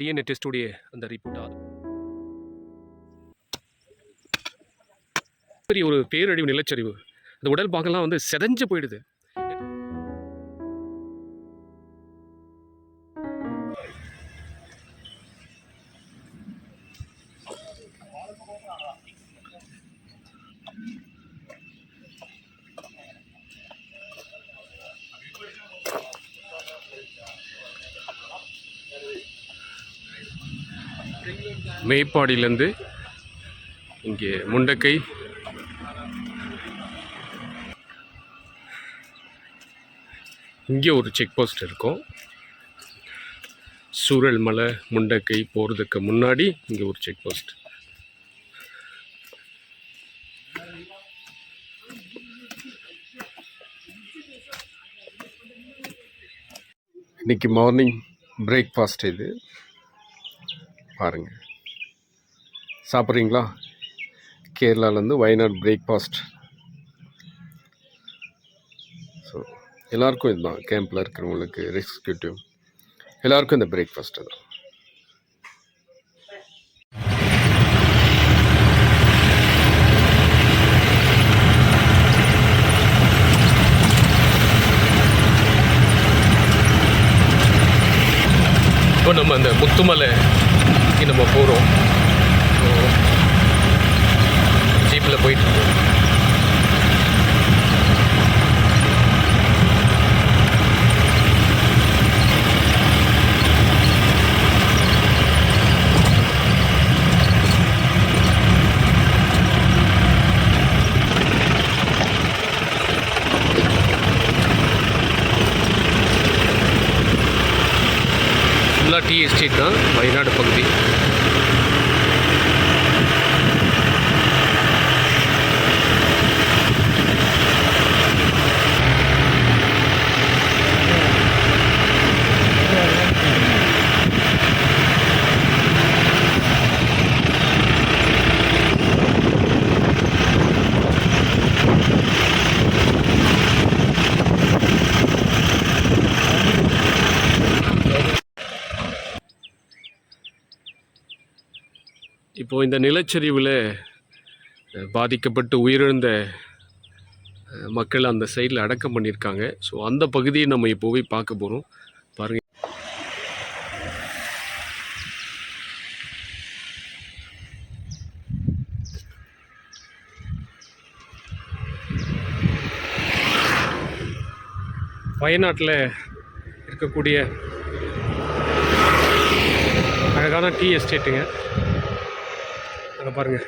DNA டெஸ்ட்டுடைய அந்த report ஆகும் பெரிய ஒரு பேரழிவு நிலச்சரிவு. அந்த உடல் பாகம்லாம் வந்து செதஞ்சு போயிடுது. மேப்பாடியிலேருந்து இங்கே முண்டக்கை. இங்கே ஒரு செக் போஸ்ட் இருக்கும். சூரல் மலை முண்டக்கை போகிறதுக்கு முன்னாடி இங்கே ஒரு செக் போஸ்ட் இன்னைக்கு மார்னிங் பிரேக்ஃபாஸ்ட் இது. பாருங்கள் சாப்பிட்றீங்களா? கேரளாலேருந்து வயநாடு பிரேக்ஃபாஸ்ட் ஸோ எல்லாருக்கும் இதுதான். கேம்பில் இருக்கிறவங்களுக்கு எக்ஸிக்யூட்டிவ் எல்லாருக்கும் இந்த பிரேக்ஃபாஸ்ட்டு தான். இப்போ நம்ம அந்த முத்துமலைக்கு நம்ம போகிறோம் ஜீப்பில் போயிட்டு இருக்கோம் ஃபுல்லாக டீ எஸ்டேட் தான் வயநாடு பகுதி. இந்த நிலச்சரிவில் பாதிக்கப்பட்டு உயிரிழந்த மக்கள் அந்த சைடில் அடக்கம் பண்ணியிருக்காங்க. ஸோ அந்த பகுதியை நம்ம இப்போ போய் பார்க்க போகிறோம் பாருங்கள் வயநாட்டில் இருக்கக்கூடிய அழகான டீ எஸ்டேட்டுங்க. அங்கே பாருங்கள்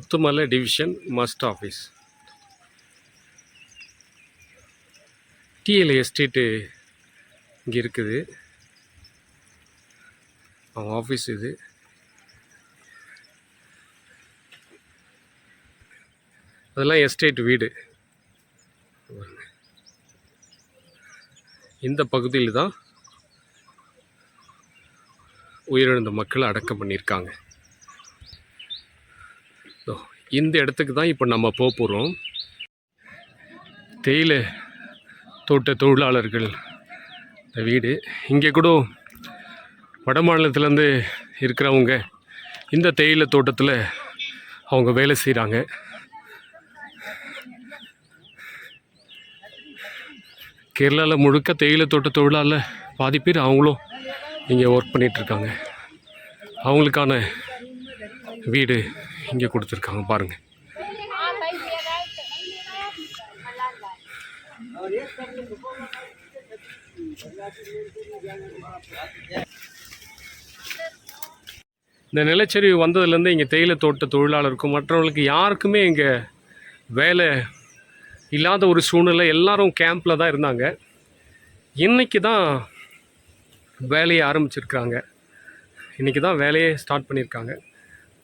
Puthumalai division must office. TL estate இங்கே இருக்குது. அவங்க ஆஃபீஸ் இது. அதெல்லாம் எஸ்டேட் வீடு. இந்த பகுதியில் தான் உயிரிழந்த மக்கள் அடக்கம் பண்ணியிருக்காங்க. இந்த இடத்துக்கு தான் இப்போ நம்ம போக போகிறோம் தேயிலை தோட்ட தொழிலாளர்கள் இந்த வீடு. இங்கே கூட வட மாநிலத்துலேருந்து இருக்கிறவங்க இந்த தேயிலை தோட்டத்தில் அவங்க வேலை செய்கிறாங்க கேரளாவில் முழுக்க தேயிலை தோட்ட தொழிலாளர் பாதி பேர் அவங்களும் இங்கே ஒர்க் பண்ணிகிட்ருக்காங்க அவங்களுக்கான வீடு இங்கே கொடுத்துருக்காங்க பாருங்கள் இந்த நிலச்சரிவு வந்ததுலேருந்து இங்கே தேயிலை தோட்ட தொழிலாளருக்கும் மற்றவர்களுக்கு யாருக்குமே இங்கே வேலை இல்லாத ஒரு சூழ்நிலை எல்லாரும் கேம்பில் தான் இருந்தாங்க. இன்னைக்கு தான் வேலையை ஆரம்பிச்சிருக்காங்க. இன்றைக்கி தான் வேலையை ஸ்டார்ட் பண்ணியிருக்காங்க.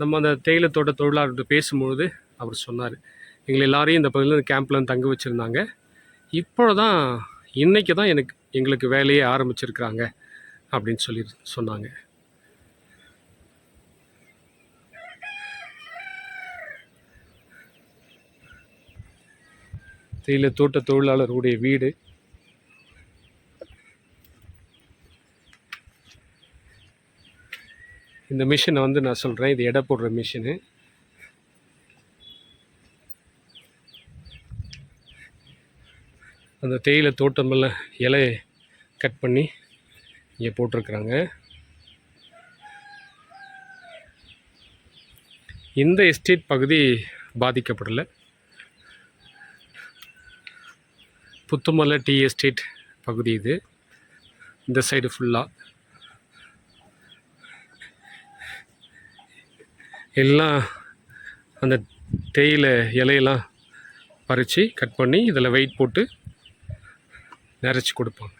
நம்ம அந்த தேயிலை தோட்ட தொழிலாளர்கிட்ட பேசும்பொழுது அவர் சொன்னார் எங்களை எல்லாரையும் இந்த பகுதியில் கேம்பில் தங்க வச்சுருந்தாங்க. இப்போ தான் இன்றைக்கி தான் எனக்கு எங்களுக்கு வேலையே ஆரம்பிச்சிருக்கிறாங்க அப்படின்னு சொல்லி சொன்னாங்க. தேயிலை தோட்ட தொழிலாளருடைய வீடு இந்த மிஷினை வந்து நான் சொல்கிறேன் இது எடை போடுற மிஷினு. அந்த தேயிலை தோட்டமெல்லாம் இலையை கட் பண்ணி இங்கே போட்டிருக்கிறாங்க. இந்த எஸ்டேட் பகுதி பாதிக்கப்படலை. புத்துமலை டீ எஸ்டேட் பகுதி இது. இந்த சைடு ஃபுல்லாக எல்லாம் அந்த தேயிலை இலையெல்லாம் பறித்து கட் பண்ணி இதில் வெயிட் போட்டு நிறச்சி கொடுப்பாங்க.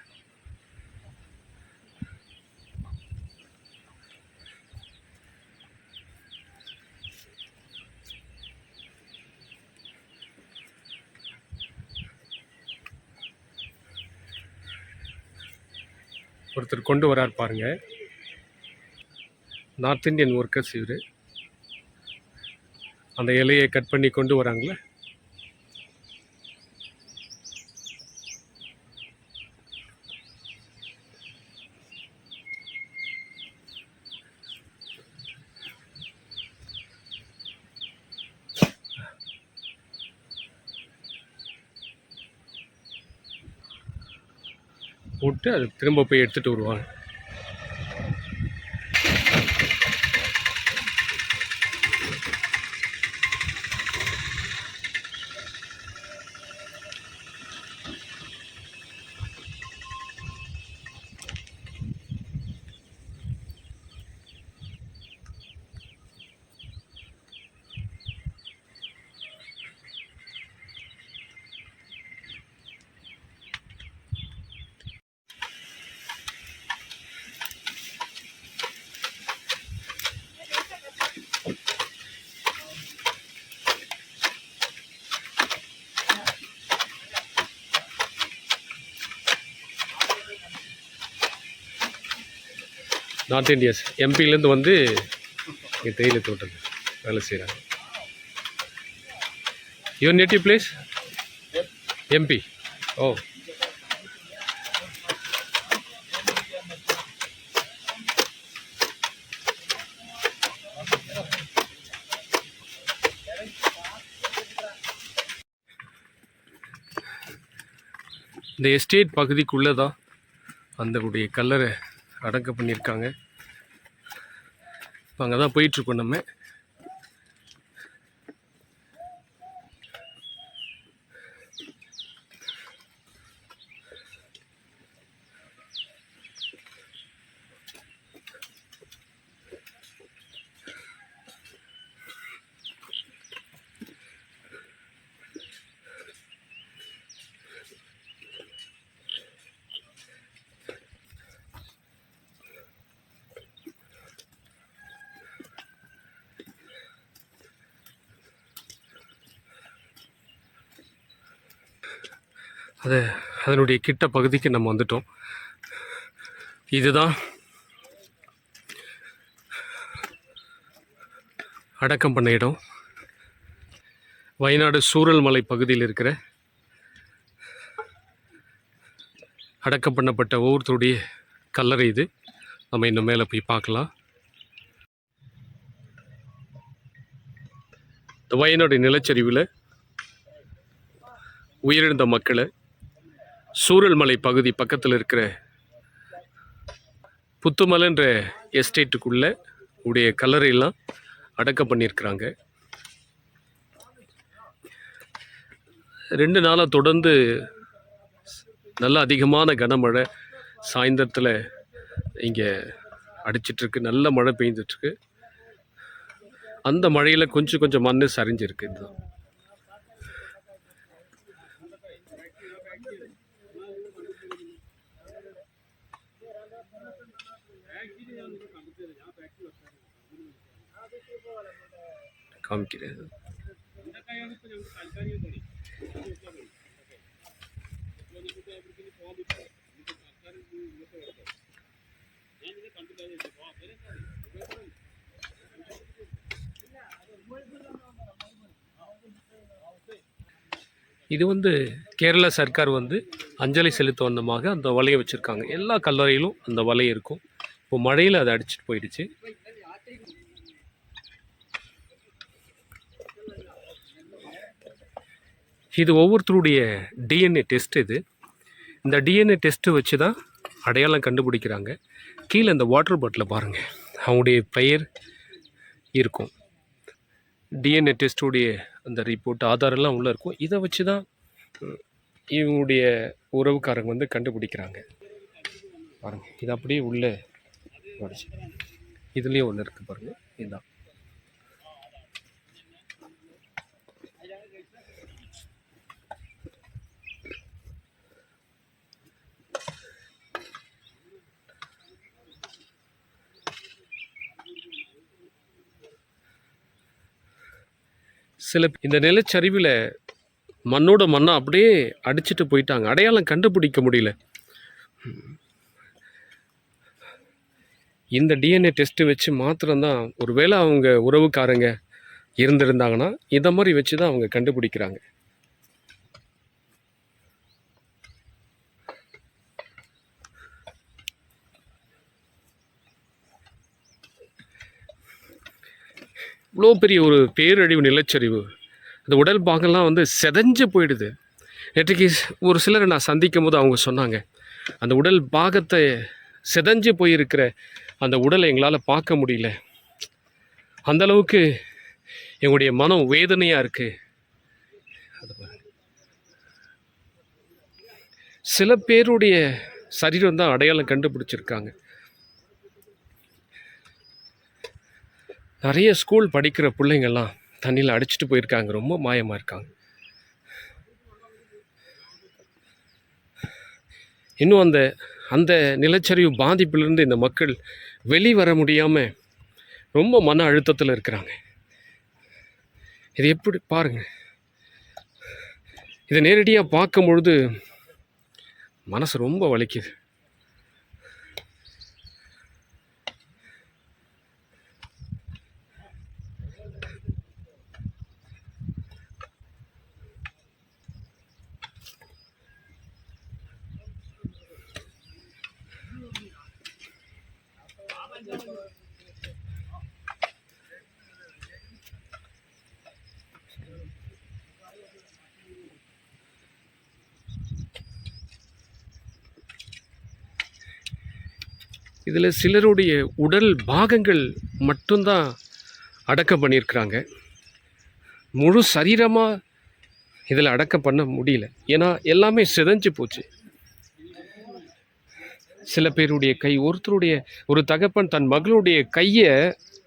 ஒருத்தர் கொண்டு வரார் பாருங்கள் நார்த் இந்தியன் ஒர்க்கர்ஸ் இவர். அந்த இலையை கட் பண்ணி கொண்டு வராங்களே? போட்டு அது திரும்ப போய் எடுத்துகிட்டு வருவாங்க. நார்த் இந்தியாஸ் எம்பிலேருந்து வந்து இங்கே தேயிலை தோட்டத்தில் வேலை செய்கிறாங்க யுவர் நேட்டிவ் பிளேஸ் எம்பி ஓ. இந்த எஸ்டேட் பகுதிக்குள்ளே தான் அந்தவுடைய கல்லறை அடக்கம் பண்ணியிருக்காங்க. இப்போ அங்கே தான் போயிட்டுருக்கோம் நம்ம. அது அதனுடைய கிட்ட பகுதிக்கு நம்ம வந்துட்டோம். இதுதான் அடக்கம் பண்ண இடம். வயநாடு சூரல்மலை பகுதியில் இருக்கிற அடக்கம் பண்ணப்பட்ட ஒவ்வொருத்தருடைய கல்லறை இது. நம்ம இன்னும் மேலே போய் பார்க்கலாம். இந்த வயநாடு நிலச்சரிவில் உயிரிழந்த மக்களை சூரல்மலை பகுதி பக்கத்தில் இருக்கிற புத்துமலைன்ற எஸ்டேட்டுக்குள்ளே உடைய கல்லறையெல்லாம் அடக்கம் பண்ணியிருக்கிறாங்க. ரெண்டு நாளாக தொடர்ந்து நல்ல அதிகமான கனமழை சாயந்தரத்தில் இங்கே அடிச்சிட்ருக்கு. நல்ல மழை பெய்ஞ்சிட்ருக்கு அந்த மழையில் கொஞ்சம் கொஞ்சம் மண் சரிஞ்சிருக்கு. இதுதான் காமிக்கிறேன் இது வந்து கேரளா சர்க்கார் வந்து அஞ்சலி செலுத்த வந்தமாக அந்த வலையை வச்சுருக்காங்க. எல்லா கல்லறையிலும் அந்த வலை இருக்கும். இப்போ மழையில் அதை அடிச்சுட்டு போயிடுச்சு. இது ஒவ்வொருத்தருடைய டிஎன்ஏ டெஸ்ட் இது. இந்த டிஎன்ஏ டெஸ்ட்டு வச்சு தான் அடையாளம் கண்டுபிடிக்கிறாங்க. கீழே இந்த வாட்டர் பாட்டிலை பாருங்கள் அவங்களுடைய பெயர் இருக்கும். டிஎன்ஏ டெஸ்ட்டுடைய அந்த ரிப்போர்ட் ஆதாரெல்லாம் உள்ளே இருக்கும். இதை வச்சு தான் இவங்களுடைய உறவுக்காரங்க வந்து கண்டுபிடிக்கிறாங்க. பாருங்கள் இது அப்படியே உள்ளே இதுலேயும் ஒன்று இருக்குது பாருங்கள் இதுதான் சில இந்த நிலச்சரிவில் மண்ணோட மண்ணை அப்படியே அடிச்சிட்டு போயிட்டாங்க. அடையாளம் கண்டுபிடிக்க முடியல. இந்த டிஎன்ஏ டெஸ்ட்டு வச்சு மாத்திரம்தான் ஒருவேளை அவங்க உறவுக்காரங்க இருந்திருந்தாங்கன்னா இதை மாதிரி வச்சு தான் அவங்க கண்டுபிடிக்கிறாங்க. இவ்வளோ பெரிய ஒரு பேரழிவு நிலச்சரிவு. அந்த உடல் பாகம்லாம் வந்து செதஞ்சு போயிடுது. நேற்றுக்கு ஒரு சிலரை நான் சந்திக்கும் போது அவங்க சொன்னாங்க அந்த உடல் பாகத்தை செதஞ்சு போயிருக்கிற அந்த உடலை எங்களால் பார்க்க முடியல. அந்த அளவுக்கு எங்களுடைய மனம் வேதனையாக இருக்குது அது சில பேருடைய சரீரம் தான் அடையாளம் கண்டுபிடிச்சிருக்காங்க. நிறைய ஸ்கூல் படிக்கிற பிள்ளைங்கள்லாம் தண்ணியில் அடிச்சிட்டு போயிருக்காங்க. ரொம்ப மாயமாக இருக்காங்க. இன்னும் அந்த அந்த நிலச்சரிவு பாதிப்பிலிருந்து இந்த மக்கள் வெளிவர முடியாமல் ரொம்ப மன அழுத்தத்தில் இருக்கிறாங்க. இது எப்படி பாருங்க. இதை நேரடியாக பார்க்கும் பொழுது மனசு ரொம்ப வலிக்குது. இதில் சிலருடைய உடல் பாகங்கள் மட்டும்தான் அடக்கம் பண்ணியிருக்கிறாங்க. முழு சரீரமாக இதில் அடக்கம் பண்ண முடியல. ஏன்னா எல்லாமே சிதஞ்சு போச்சு. சில பேருடைய கை ஒருத்தருடைய ஒரு தகப்பன் தன் மகளுடைய கையை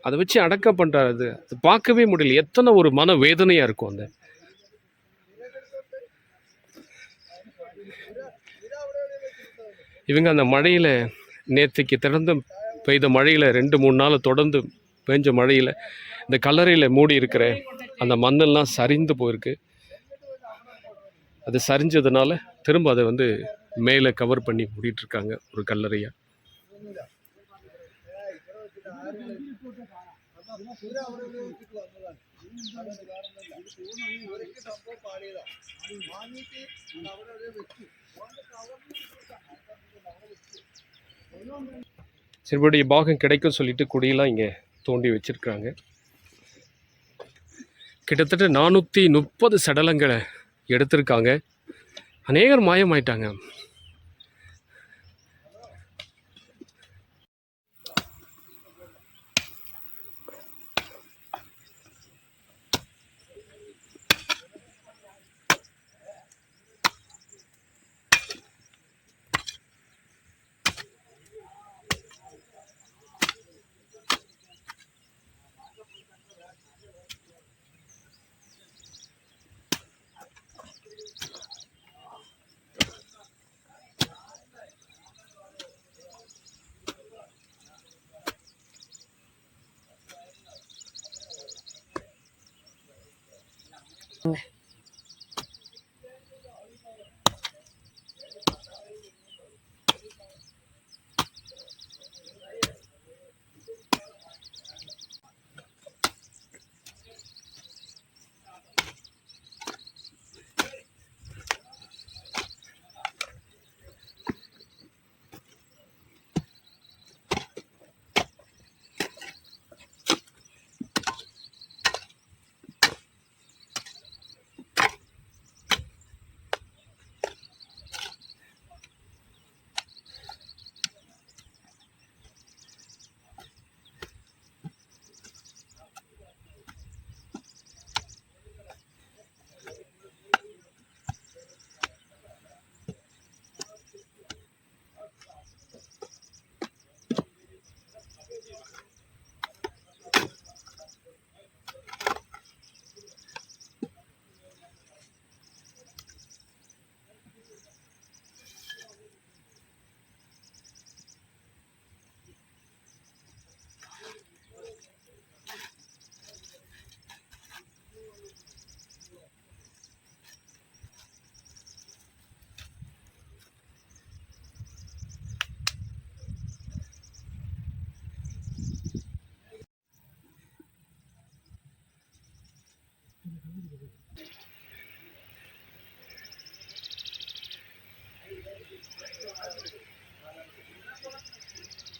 அதை வச்சு அடக்கம் பண்ணுறாரு அது பார்க்கவே முடியல. எத்தனை ஒரு மன வேதனையாக இருக்கும் அந்த. இவங்க அந்த மழையில் நேற்றுக்கு திறந்து பெய்த மழையில் ரெண்டு மூணு நாள் தொடர்ந்து பெஞ்ச மழையில் இந்த கல்லறையில் மூடி இருக்கிற அந்த மண்ணெல்லாம் சரிந்து போயிருக்கு. அது சரிஞ்சதுனால திரும்ப அதை வந்து மேலே கவர் பண்ணி மூடிட்டுருக்காங்க ஒரு கல்லறையாக சிறுபடி பாகம் கிடைக்கும் சொல்லிட்டு குடியெல்லாம் இங்கே தோண்டி வச்சுருக்குறாங்க. கிட்டத்தட்ட நானூற்றி முப்பது சடலங்களை எடுத்திருக்காங்க. அநேகர் மாயமாயிட்டாங்க.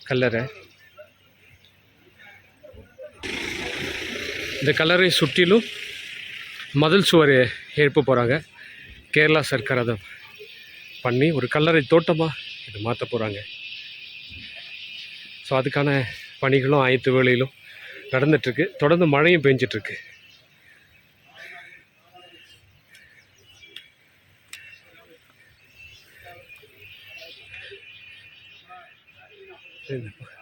கல்லறை. இந்த கல்லறை சுற்றிலும் மதில் சுவர் எழுப்ப போகிறாங்க கேரளா சர்க்கார் அதை பண்ணி ஒரு கல்லறை தோட்டமாக இது மாற்ற போகிறாங்க ஸோ அதுக்கான பணிகளும் ஆயத்து வேலையிலும் நடந்துட்டுருக்கு தொடர்ந்து மழையும் பெஞ்சிட்ருக்கு இந்த